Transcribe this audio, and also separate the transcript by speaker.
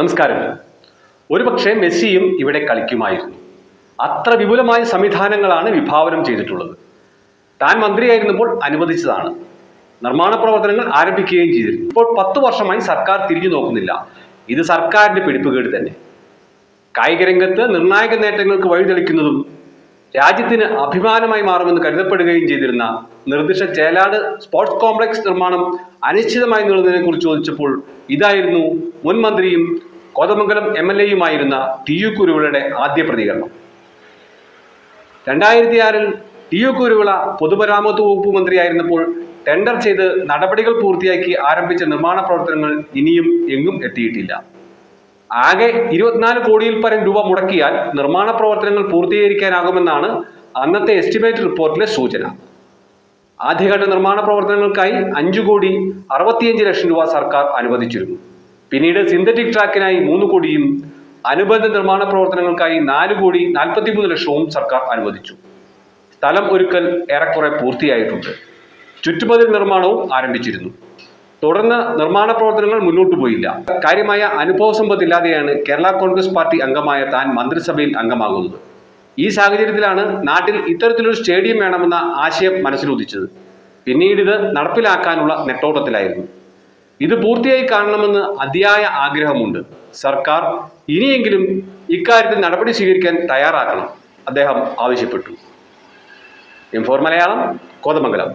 Speaker 1: നമസ്കാരം. ഒരുപക്ഷെ മെസ്സിയും ഇവിടെ കളിക്കുമായിരുന്നു. അത്ര വിപുലമായ സംവിധാനങ്ങളാണ് വിഭാവനം ചെയ്തിട്ടുള്ളത്. താൻ മന്ത്രിയായിരുന്നപ്പോൾ അനുവദിച്ചതാണ്. നിർമ്മാണ പ്രവർത്തനങ്ങൾ ആരംഭിക്കുകയും ചെയ്തിരുന്നു. ഇപ്പോൾ പത്ത് വർഷമായി സർക്കാർ തിരിഞ്ഞു നോക്കുന്നില്ല. ഇത് സർക്കാരിന്റെ പിടിപ്പുകേട് തന്നെ. കായിക രംഗത്ത് നിർണായക നേട്ടങ്ങൾക്ക് വഴിതെളിക്കുന്നതും രാജ്യത്തിന് അഭിമാനമായി മാറുമെന്ന് കരുതപ്പെടുകയും ചെയ്തിരുന്ന നിർദ്ദിഷ്ട ചേലാട് സ്പോർട്സ് കോംപ്ലക്സ് നിർമ്മാണം അനിശ്ചിതമായി നീളുന്നതിനെ കുറിച്ച് ചോദിച്ചപ്പോൾ ഇതായിരുന്നു മുൻ മന്ത്രിയും കോതമംഗലം എം എൽ എയുമായിരുന്ന ടി യു കുരുവിളയുടെ ആദ്യ പ്രതികരണം. രണ്ടായിരത്തി ആറിൽ ടി യു കുരുവിള പൊതുമരാമത്ത് വകുപ്പ് മന്ത്രിയായിരുന്നപ്പോൾ ടെൻഡർ ചെയ്ത് നടപടികൾ പൂർത്തിയാക്കി ആരംഭിച്ച നിർമ്മാണ പ്രവർത്തനങ്ങൾ ഇനിയും എങ്ങും എത്തിയിട്ടില്ല. ആകെ ഇരുപത്തിനാല് കോടിയിൽ പരം രൂപ മുടക്കിയാൽ നിർമ്മാണ പ്രവർത്തനങ്ങൾ പൂർത്തീകരിക്കാനാകുമെന്നാണ് അന്നത്തെ എസ്റ്റിമേറ്റ് റിപ്പോർട്ടിലെ സൂചന. ആദ്യഘട്ട നിർമ്മാണ പ്രവർത്തനങ്ങൾക്കായി അഞ്ചു കോടി അറുപത്തിയഞ്ച് ലക്ഷം രൂപ സർക്കാർ അനുവദിച്ചിരുന്നു. പിന്നീട് സിന്തറ്റിക് ട്രാക്കിനായി മൂന്ന് കോടിയും അനുബന്ധ നിർമ്മാണ പ്രവർത്തനങ്ങൾക്കായി നാല് കോടി നാൽപ്പത്തിമൂന്ന് ലക്ഷവും സർക്കാർ അനുവദിച്ചു. സ്ഥലം ഒരുക്കൽ ഏറെക്കുറെ പൂർത്തിയായിട്ടുണ്ട്. ചുറ്റുമതിൽ നിർമ്മാണവും ആരംഭിച്ചിരുന്നു. തുടർന്ന് നിർമ്മാണ പ്രവർത്തനങ്ങൾ മുന്നോട്ട് പോയില്ല. കാര്യമായ അനുഭവ സമ്പത്തില്ലാതെയാണ് കേരള കോൺഗ്രസ് പാർട്ടി അംഗമായ താൻ മന്ത്രിസഭയിൽ അംഗമാകുന്നത്. ഈ സാഹചര്യത്തിലാണ് നാട്ടിൽ ഇത്തരത്തിലൊരു സ്റ്റേഡിയം വേണമെന്ന ആശയം മനസ്സിലുദിച്ചത്. പിന്നീട് ഇത് നടപ്പിലാക്കാനുള്ള നെട്ടോട്ടത്തിലായിരുന്നു. ഇത് പൂർത്തിയായി കാണണമെന്ന് അതിയായ ആഗ്രഹമുണ്ട്. സർക്കാർ ഇനിയെങ്കിലും ഇക്കാര്യത്തിൽ നടപടി സ്വീകരിക്കാൻ തയ്യാറാക്കണം അദ്ദേഹം ആവശ്യപ്പെട്ടു. M four Malayalam Kothamangalam.